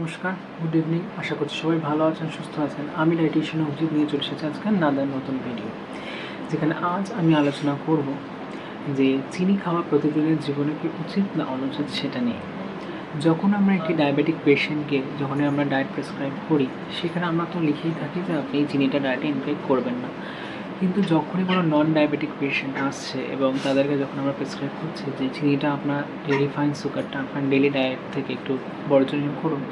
নমস্কার good evening আশা করছি সবাই ভালো আছেন, সুস্থ আছেন। আমি ডাইটিশিয়ান অভিজিৎ নিয়ে চলে এসেছি আজকে নাদার নতুন ভিডিও যেখানে আজ আমি আলোচনা করব যে চিনি খাওয়া প্রতিদিনের জীবনে কি উচিত না অনুচিত সেটা নিয়ে। যখন আমরা একটি ডায়াবেটিক পেশেন্টকে যখন আমরা ডায়েট প্রেসক্রাইব করি, সেখানে আমরা তো লিখেই থাকি যে আপনি চিনিটা ডায়েটে ইনটেক করবেন না। কিন্তু যখনই কোনো নন ডায়াবেটিক পেশেন্ট আসছে এবং তাদেরকে যখন আমরা প্রেসক্রাইব করছি যে, চিনিটা আপনার রিফাইন সুগারটা আপনার ডেলি ডায়েট থেকে একটু বর্জনীয় করুন,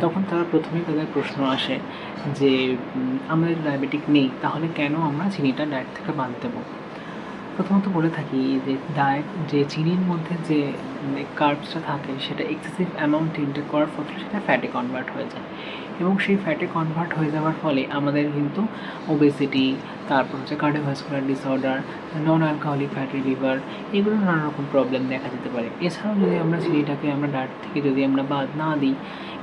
তখন তারা প্রথমেই তাদের প্রশ্ন আসে যে আমরা ডায়াবেটিক নেই, তাহলে কেন আমরা চিনিটা ডায়েট থেকে বাদ দেবো? প্রথমত বলে থাকি যে ডায়েট, যে চিনির মধ্যে যে কার্বসটা থাকে, সেটা এক্সেসিভ অ্যামাউন্ট ইনটেক করার ফলে সেটা ফ্যাটে কনভার্ট হয়ে যায়। এবং সেই ফ্যাটে কনভার্ট হয়ে যাওয়ার ফলে আমাদের কিন্তু ওবেসিটি তারপর হচ্ছে cardiovascular disorder non alcoholic fatty liver এগুলো নানা রকম প্রবলেম দেখা যেতে পারে। এছাড়াও যদি আমরা চিনিটাকে আমরা ডায়েট থেকে যদি আমরা বাদ না দিই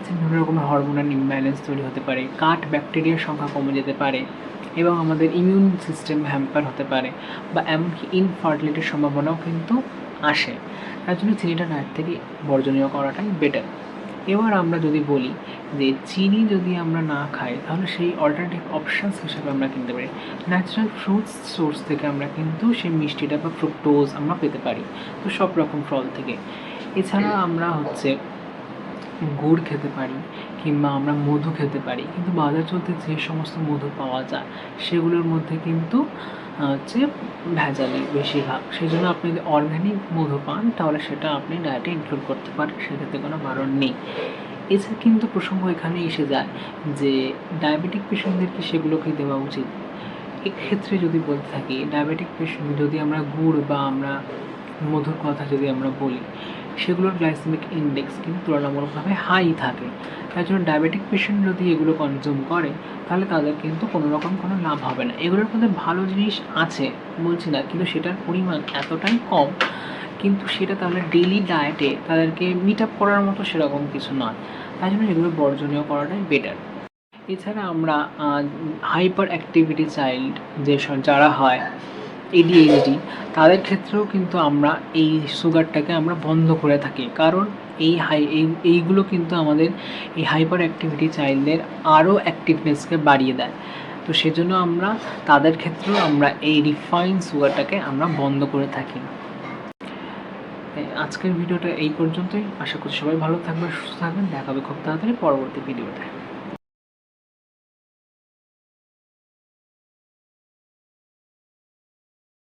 বিভিন্ন রকমের হরমোনাল ইমব্যালেন্স তৈরি হতে পারে কাট ব্যাকটেরিয়ার সংখ্যা কমে যেতে পারে, এবং আমাদের ইমিউন সিস্টেম হ্যাম্পার হতে পারে, বা এমনকি ইনফার্টিলিটির সম্ভাবনাও কিন্তু আসে। তার জন্য চিনিটা ডায়েট থেকে বর্জনীয় করাটাই বেটার এবার আমরা যদি বলি যে চিনি যদি আমরা না খাই, তাহলে সেই অল্টারনেটিভ অপশানস হিসাবে আমরা কিনতে পারি। ন্যাচারাল ফ্রুটস সোর্স থেকে আমরা কিন্তু সেই মিষ্টিটা বা ফ্রুক্টোজ আমরা পেতে পারি। তো সব রকম ফল থেকে। এছাড়া আমরা হচ্ছে গুড় খেতে পারি কিংবা আমরা মধু খেতে পারি। কিন্তু বাজার চলতে যে সমস্ত মধু পাওয়া যায়, সেগুলোর মধ্যে কিন্তু হচ্ছে ভেজালি বেশিরভাগ। সেই জন্য আপনি যদি অর্গ্যানিক মধু পান, তাহলে সেটা আপনি ডায়েটে ইনক্লুড করতে পারেন, সেক্ষেত্রে কোনো বারণ নেই। এছাড়া কিন্তু প্রসঙ্গ এখানে এসে যায় যে ডায়াবেটিক পেশেন্টদেরকে সেগুলোকে দেওয়া উচিত? এক্ষেত্রে যদি বলতে থাকি ডায়াবেটিক পেশেন্ট যদি আমরা গুড় বা আমরা মধুর কথা যদি আমরা বলি, সেগুলোর গ্লাইসেমিক ইন্ডেক্স কিন্তু তুলনামূলকভাবে হাই থাকে। তার জন্য ডায়াবেটিক পেশেন্ট যদি এগুলো কনজিউম করে, তাহলে তাদের কিন্তু কোনো রকম কোনো লাভ হবে না। এগুলোর মধ্যে ভালো জিনিস আছে, বলছি না, কিন্তু সেটার পরিমাণ এতটাই কম, কিন্তু সেটা তাহলে ডেলি ডায়েটে তাদেরকে মিট আপ করার মতো সেরকম কিছু নয়। তাই জন্য এগুলো বর্জনীয় করাটাই বেটার এছাড়া আমরা হাইপার অ্যাক্টিভিটি চাইল্ড যেসব যারা হয় এডিএইচডি তাদের ক্ষেত্রেও কিন্তু আমরা এই সুগারটাকে আমরা বন্ধ করে থাকি। কারণ এই হাই, এই, এইগুলো কিন্তু আমাদের এই হাইপার অ্যাক্টিভিটি চাইল্ডদের আরও অ্যাক্টিভনেসকে বাড়িয়ে দেয়। তো সেজন্য আমরা, তাদের ক্ষেত্রেও আমরা এই রিফাইন সুগারটাকে আমরা বন্ধ করে থাকি। আজকের ভিডিওটা এই পর্যন্তই। আশা করছি সবাই ভালো থাকবে সুস্থ থাকবেন। দেখাবে খুব তাড়াতাড়ি পরবর্তী ভিডিওতে।